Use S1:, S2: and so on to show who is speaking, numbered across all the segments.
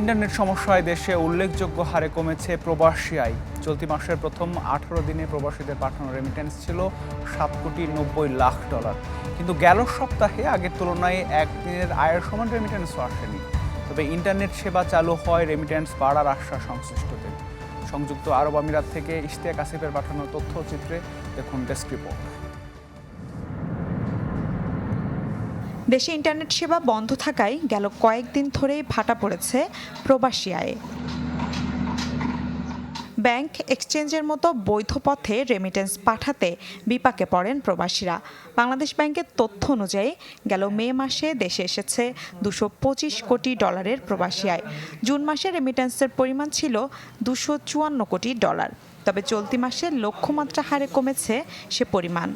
S1: Internet সমস্যায় দেশে উল্লেখযোগ্য হারে কমেছে প্রবাসী আয় চলতি মাসের প্রথম আঠারো দিনে প্রবাসীদের পাঠানো রেমিটেন্স ছিল সাত কোটি নব্বই লাখ ডলার। কিন্তু গেল সপ্তাহে আগের তুলনায় একদিনের আয়ের সমান রেমিটেন্সও আসেনি। তবে ইন্টারনেট সেবা চালু হয় রেমিটেন্স বাড়ার আশ্বাস সংশ্লিষ্টদের। সংযুক্ত আরব আমিরাত থেকে ইশতিয়াক আসিফের পাঠানো তথ্যচিত্রে দেখুন ডেস্ক রিপোর্ট।
S2: দেশে ইন্টারনেট সেবা বন্ধ থাকায় গেল কয়েকদিন ধরেই ভাটা পড়েছে প্রবাসী আয়ে। ব্যাংক এক্সচেঞ্জের মতো বৈধ পথে রেমিটেন্স পাঠাতে বিপাকে পড়েন প্রবাসীরা। বাংলাদেশ ব্যাংকের তথ্য অনুযায়ী গেল মে মাসে দেশে এসেছে দুশো পঁচিশ কোটি ডলারের প্রবাসী আয়। জুন মাসে রেমিটেন্সের পরিমাণ ছিল দুশো চুয়ান্ন কোটি ডলার। তবে চলতি মাসে লক্ষ্যমাত্রা হারে কমেছে সে পরিমাণ।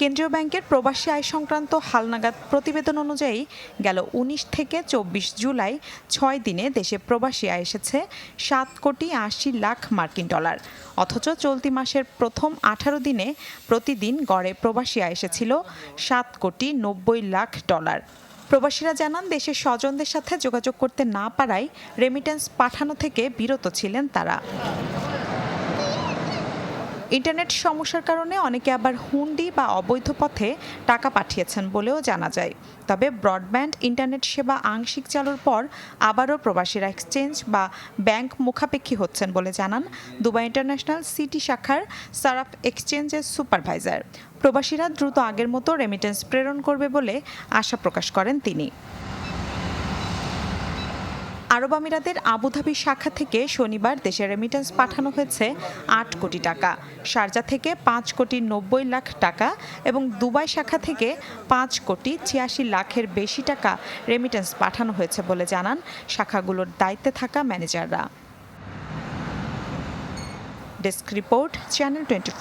S2: কেন্দ্রীয় ব্যাংকের প্রবাসী আয় সংক্রান্ত হালনাগাদ প্রতিবেদন অনুযায়ী গেল উনিশ থেকে চব্বিশ জুলাই ছয় দিনে দেশে প্রবাসী আয় এসেছে সাত কোটি আশি লাখ মার্কিন ডলার। অথচ চলতি মাসের প্রথম আঠারো দিনে প্রতিদিন গড়ে প্রবাসী আয় এসেছিল সাত কোটি নব্বই লাখ ডলার। প্রবাসীরা জানান, দেশের স্বজনদের সাথে যোগাযোগ করতে না পারায় রেমিটেন্স পাঠানো থেকে বিরত ছিলেন তারা। ইন্টারনেট সমস্যার কারণে অনেকে আবার হুন্ডি বা অবৈধ পথে টাকা পাঠিয়েছেন বলেও জানা যায়। তবে ব্রডব্যান্ড, ইন্টারনেট সেবা আংশিক চালুর পর আবারও প্রবাসীরা এক্সচেঞ্জ বা ব্যাংক মুখাপেক্ষী হচ্ছেন বলে জানান দুবাই ইন্টারন্যাশনাল সিটি শাখার সারাফ এক্সচেঞ্জের সুপারভাইজার। প্রবাসীরা দ্রুত আগের মতো রেমিটেন্স প্রেরণ করবে বলে আশা প্রকাশ করেন তিনি। আরব আমিরাতের আবুধাবি শাখা থেকে শনিবার দেশে রেমিটেন্স পাঠানো হয়েছে আট কোটি টাকা, শারজা থেকে পাঁচ কোটি নব্বই লাখ টাকা এবং দুবাই শাখা থেকে পাঁচ কোটি ছিয়াশি লাখের বেশি টাকা রেমিটেন্স পাঠানো হয়েছে বলে জানান শাখাগুলোর দায়িত্বে থাকা ম্যানেজাররা। Desk report, channel twenty